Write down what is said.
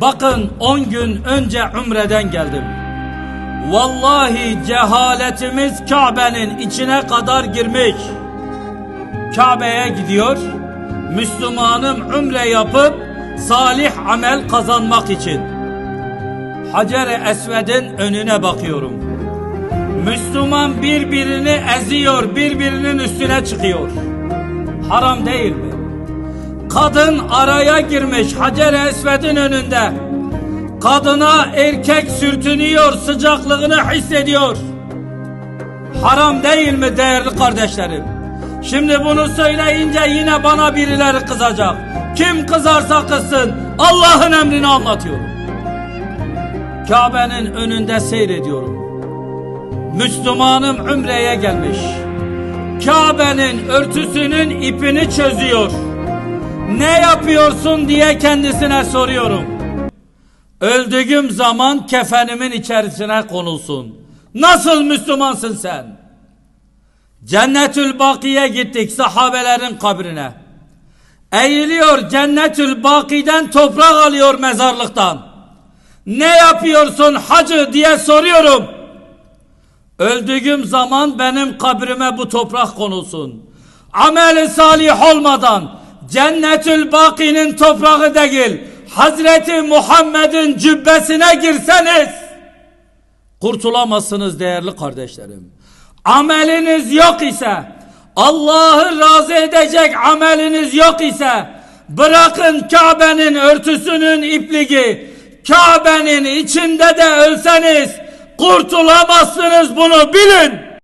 Bakın 10 gün önce Ümre'den geldim. Vallahi cehaletimiz Kabe'nin içine kadar girmiş. Kabe'ye gidiyor. Müslümanım ümre yapıp salih amel kazanmak için. Hacer-i Esved'in önüne bakıyorum. Müslüman birbirini eziyor, birbirinin üstüne çıkıyor. Haram değil mi? Kadın araya girmiş Hacer-i Esved'in önünde. Kadına erkek sürtünüyor, sıcaklığını hissediyor. Haram değil mi değerli kardeşlerim? Şimdi bunu söyleyince yine bana birileri kızacak. Kim kızarsa kızsın Allah'ın emrini anlatıyorum. Kabe'nin önünde seyrediyorum. Müslümanım Ümre'ye gelmiş. Kabe'nin örtüsünün ipini çözüyor. Ne yapıyorsun diye kendisine soruyorum. Öldüğüm zaman kefenimin içerisine konulsun. Nasıl Müslümansın sen? Cennetül Baki'ye gittik sahabelerin kabrine. Eğiliyor Cennetül Baki'den toprak alıyor mezarlıktan. Ne yapıyorsun hacı diye soruyorum. Öldüğüm zaman benim kabrime bu toprak konulsun. Ameli salih olmadan Cennetül Baki'nin toprağı değil Hazreti Muhammed'in cübbesine girseniz kurtulamazsınız değerli kardeşlerim. Ameliniz yok ise Allah'ı razı edecek ameliniz yok ise bırakın Kabe'nin örtüsünün ipliği Kabe'nin içinde de ölseniz kurtulamazsınız bunu bilin.